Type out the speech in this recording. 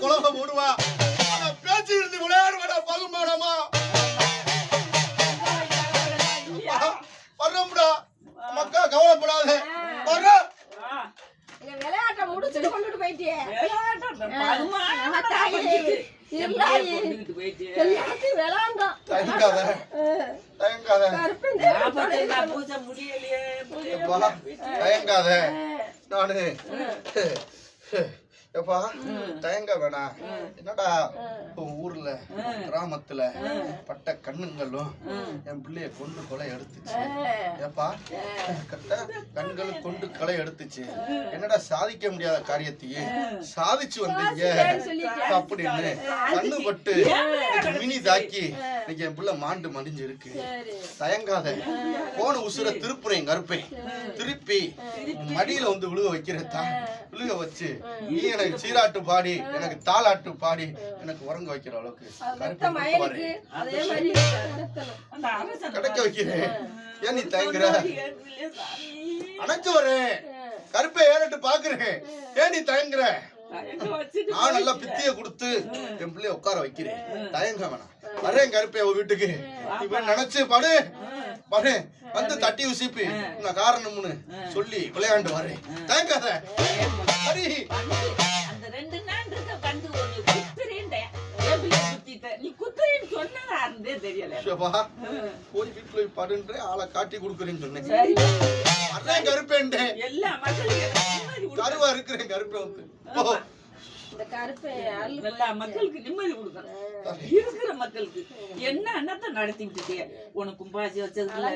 குழம்ப போடுவா ஆனா பேச்சு இருந்து விளையாடுவாடா பகுமாடமா வர்றோம்டா. மக்கா கவலைப்படாத. வர்றோம் விளையாட்டை முடிச்சுட்டு கொண்டுட்டு போயிட்டு தயங்காத. நான். எப்பா? தயங்க வேணாம் என்னடா? ஊர்ல கிராமத்துல பட்ட கண்ணுங்களும் என் பிள்ளைய கொண்டு கொலை எடுத்துச்சு. ஏப்பா? கட்ட கண்கள் கொண்டு கொலை எடுத்துச்சு. என்னடா சாதிக்க முடியாத காரியத்தையே? சாதிச்சு வந்தீங்க. அப்படின்னு கண்ணு பட்டு மினி தாக்கி இன்னைக்கு என் பிள்ளை மாண்டு மடிஞ்சு இருக்கு தயங்காத. போன உசுர திருப்புறேன் கருப்பேன். திருப்பி மடியில வந்து விழுக வைக்கிறதா விழுக வச்சு நீ எனக்கு சீராட்டு பாடி எனக்கு தாளாட்டு பாடி எனக்கு உறங்க வைக்கிற அளவுக்கு. கிடைக்க வைக்கிறேன். ஏன் நீ தயங்குற? அணைச்சு வரேன் கருப்பை ஏறிட்டு பாக்குறேன். ஏன் நீ தயங்குற? நான் நல்லா பித்திய கொடுத்து என் பிள்ளைய உட்கார வைக்கிறேன். தயங்க வேணாம். வரேன் கருப்பை உன் வீட்டுக்கு. நினைச்சு படு. படு வந்து தட்டி உசிப்பி. நான் காரணம்னு சொல்லி விளையாண்டு வரேன். தயங்காத. சரி அந்த ரெண்டு நாள் இருக்க கண்டு ஒண்ணு குத்துறேன்டேன் எப்படி குத்திட்ட? நீ குத்துறேன்னு சொன்னதா இருந்தே தெரியல. சிவா போய் வீட்டுல போய் படுன்ற ஆளை காட்டி கொடுக்குறேன்னு சொன்னேன். சரி. வரேன் கருப்பேன்டேன் எல்லா கொடுக்கணும். கருவா இருக்கிறேன் கருப்பை வந்து. இந்த கருப்பை எல்லா மக்களுக்கு நிம்மதி மக்களுக்கு. என்ன அன்னத்தை நடத்திக்கிட்டே உனக்கு பாசி வச்சதுல